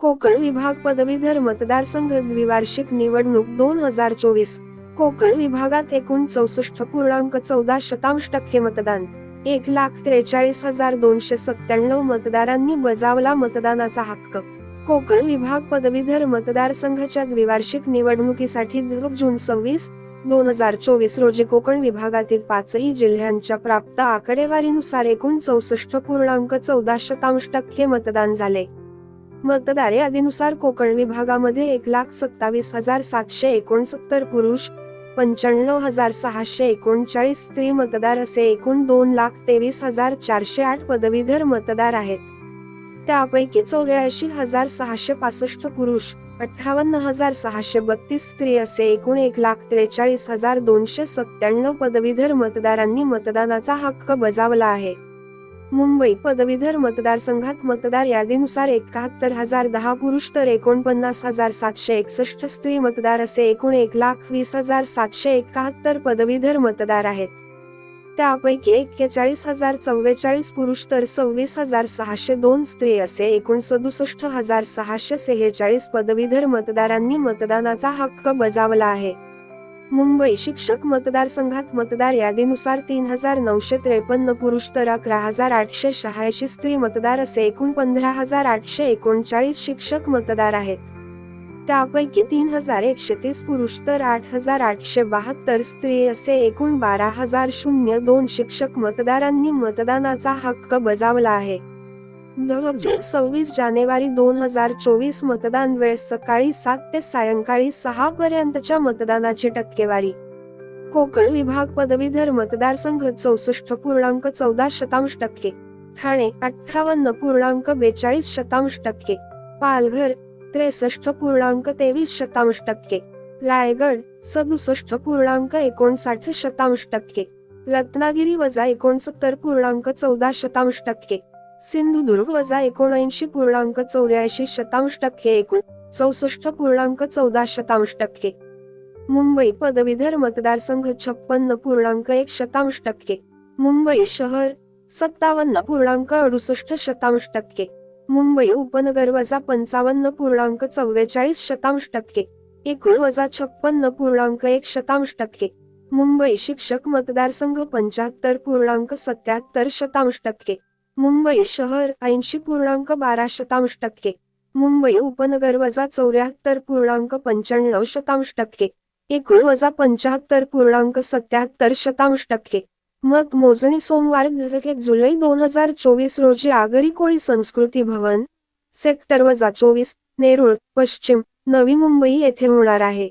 कोकण विभाग पदवीधर मतदारसंघ द्विवार्षिक निवडणूक दोन हजार चोवीस. कोकण विभागात एकूण चौसष्ट पूर्णांक चौदा शतांश टक्के मतदान. एक लाख त्रेचाळीस हजार दोनशे सत्त्याण्णव मतदारांनी बजावला मतदानाचा हक्क. कोकण विभाग पदवीधर मतदारसंघाच्या द्विवार्षिक निवडणुकीसाठी जून सव्वीस दोन हजार चोवीस रोजी कोकण विभागातील पाचही जिल्ह्यांच्या प्राप्त आकडेवारीनुसार एकूण चौसष्ट पूर्णांक चौदा शतांश टक्के मतदान झाले. मतदार यादीनुसार कोकण विभागामध्ये एक लाख सत्तावीस हजार सातशे एकोणसत्तर पुरुष पंच्याण्णव हजार सहाशे एकोणचाळीस स्त्री मतदार असे एकूण दोन लाख तेवीस हजार चारशे आठ पदवीधर मतदार आहेत. त्यापैकी चौऱ्याऐंशी हजार सहाशे पासष्ट पुरुष अठ्ठावन्न हजार सहाशे बत्तीस स्त्री असे एकूण एक लाख त्रेचाळीस हजार दोनशे सत्त्याण्णव पदवीधर मतदारांनी मतदानाचा हक्क बजावला आहे. मुंबई पदवीधर मतदारसंघात मतदार यादीनुसार एकाहत्तर हजार दहा पुरुष तर एकोणपन्नास हजार सातशे एकसष्ट स्त्री मतदार असे एकूण एक लाख वीस हजार सातशे एकाहत्तर पदवीधर मतदार आहेत. त्यापैकी एक्केचाळीस हजार चव्वेचाळीस पुरुष तर सव्वीस हजार सहाशे दोन स्त्री असे एकूण सदुसष्ट हजार सहाशे सेहेचाळीस पदवीधर मतदारांनी मतदानाचा हक्क बजावला आहे. मुंबई शिक्षक मतदारसंघात मतदार यादीनुसार तीन हजार नऊशे त्रेपन्न पुरुष तर अकरा हजार आठशे शहाऐंशी स्त्री मतदार असे एकूण पंधरा हजार आठशे एकोणचाळीस शिक्षक मतदार आहेत. त्यापैकी तीन हजार एकशे तीस पुरुष तर आठ हजार आठशे बहात्तर स्त्री असे एकूण बारा हजार शून्य दोन शिक्षक मतदारांनी मतदानाचा हक्क बजावला आहे. जून सव्वीस जानेवारी दोन हजार चोवीस मतदान वेळ सकाळी सात ते सायंकाळी सहा पर्यंतच्या मतदानाची टक्केवारी. कोकण विभाग पदवीधर मतदारसंघ चौसष्ट पूर्णांक चौदा शतांश टक्के. ठाणे अठ्ठावन्न पूर्णांक बेचाळीस शतांश टक्के. पालघर त्रेसष्ट पूर्णांक तेवीस शतांश टक्के. रायगड सदुसष्ट पूर्णांक एकोणसाठ शतांश टक्के. रत्नागिरी वजा एकोणसत्तर पूर्णांक चौदा शतांश टक्के. सिंधुदुर्ग वजा एकोणऐंशी पूर्णांक चौऱ्याऐंशी शतांश टक्के एकूण. चौसष्ट पूर्णांक चौदा शतांश टक्के. मुंबई पदवीधर मतदारसंघ छप्पन्न पूर्णांक एक शतांश टक्के. मुंबई शहर सत्तावन्न पूर्णांक अडुसष्ट शतांश टक्के. मुंबई उपनगर वजा पंचावन्न पूर्णांक चव्वेचाळीस शतांश टक्के एकूण वजा छप्पन्न पूर्णांक एक शतांश टक्के. मुंबई शिक्षक मतदारसंघ पंच्याहत्तर पूर्णांक सत्याहत्तर शतांश टक्के. मुंबई शहर ऐंशी पूर्णांक बारा शतांश टक्के. मुंबई उपनगर वजा चौऱ्याहत्तर पूर्णांक पंच्याण्णव शतांश टक्के. एकूण वजा पंच्याहत्तर पूर्णांक सत्याहत्तर शतांश टक्के. मग मोजणी सोमवार एक जुलै दोन हजार चोवीस रोजी आगरी कोळी संस्कृती भवन सेक्टर वजा चोवीस नेरुळ पश्चिम नवी मुंबई येथे होणार आहे.